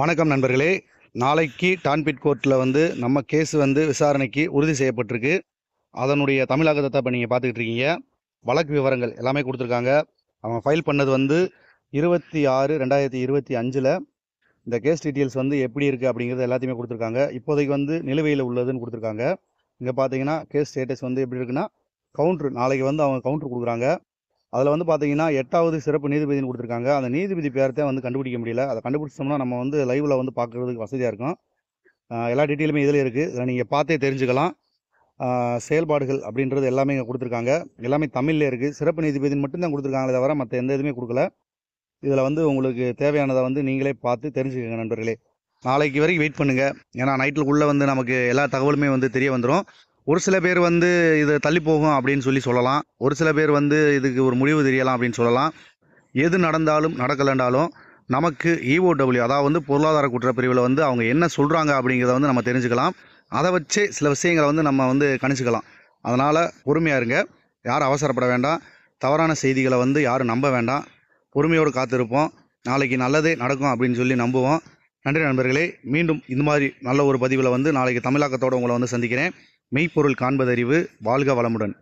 வணக்கம் நண்பர்களே. நாளைக்கு டான்பிட் கோர்ட்டில் வந்து நம்ம கேஸ் வந்து விசாரணைக்கு உறுதி செய்யப்பட்டிருக்கு. அதனுடைய தமிழாக்கத்தை இப்போ நீங்கள் பார்த்துக்கிட்டு இருக்கீங்க. வழக்கு விவரங்கள் எல்லாமே கொடுத்துருக்காங்க. அவங்க ஃபைல் பண்ணது வந்து இருபத்தி ஆறு ரெண்டாயிரத்தி இருபத்தி அஞ்சில் இந்த கேஸ் டீட்டெயில்ஸ் வந்து எப்படி இருக்குது அப்படிங்கிறது எல்லாத்தையுமே கொடுத்துருக்காங்க. இப்போதைக்கு வந்து நிலுவையில் உள்ளதுன்னு கொடுத்துருக்காங்க. இங்கே பார்த்தீங்கன்னா கேஸ் ஸ்டேட்டஸ் வந்து எப்படி இருக்குன்னா கவுண்ட்ரு நாளைக்கு வந்து அவங்க கவுண்ட்ரு கொடுக்குறாங்க. அதில் வந்து பார்த்தீங்கன்னா எட்டாவது சிறப்பு நீதிபதினு கொடுத்துருக்காங்க. அந்த நீதிபதி பேரத்தை வந்து கண்டுபிடிக்க முடியல. அதை கண்டுபிடிச்சோம்னா நம்ம வந்து லைவில் வந்து பார்க்குறதுக்கு வசதியாக இருக்கும். எல்லா டீட்டெயிலுமே இதில் இருக்குது இதில் நீங்கள் பார்த்தே தெரிஞ்சுக்கலாம். செயல்பாடுகள் அப்படின்றது எல்லாமே இங்கே கொடுத்துருக்காங்க. எல்லாமே தமிழ்லேயே இருக்குது சிறப்பு நீதிபதினு மட்டும்தான் கொடுத்துருக்காங்களே தவிர மற்ற எந்த இதுவுமே கொடுக்கல. இதில் வந்து உங்களுக்கு தேவையானதை வந்து நீங்களே பார்த்து தெரிஞ்சுக்கோங்க நண்பர்களே. நாளைக்கு வரைக்கும் வெயிட் பண்ணுங்கள் ஏன்னா நைட்டுக்குள்ளே வந்து நமக்கு எல்லா தகவலுமே வந்து தெரிய வந்துடும் ஒரு சில பேர் வந்து இது தள்ளி போகும் அப்படின்னு சொல்லி சொல்லலாம். ஒரு சில பேர் வந்து இதுக்கு ஒரு முடிவு தெரியலாம் அப்படின்னு சொல்லலாம். எது நடந்தாலும் நடக்கலைன்றாலும் நமக்கு இஓடபிள்யூ அதாவது வந்து பொருளாதார குற்றப்பிரிவில் வந்து அவங்க என்ன சொல்கிறாங்க அப்படிங்கிறத வந்து நம்ம தெரிஞ்சுக்கலாம். அதை வச்சே சில விஷயங்களை வந்து நம்ம வந்து கணிச்சுக்கலாம். அதனால் பொறுமையாக இருங்க. யாரும் அவசரப்பட வேண்டாம். தவறான செய்திகளை வந்து யாரும் நம்ப வேண்டாம். பொறுமையோடு காத்திருப்போம். நாளைக்கு நல்லதே நடக்கும் அப்படின்னு சொல்லி நம்புவோம். நன்றி நண்பர்களே. மீண்டும் இந்த மாதிரி நல்ல ஒரு பதிவில் வந்து நாளைக்கு தமிழாக்கத்தோடு உங்களை வந்து சந்திக்கிறேன். மெய்ப்பொருள் காண்பதறிவு வாழ்க வளமுடன்.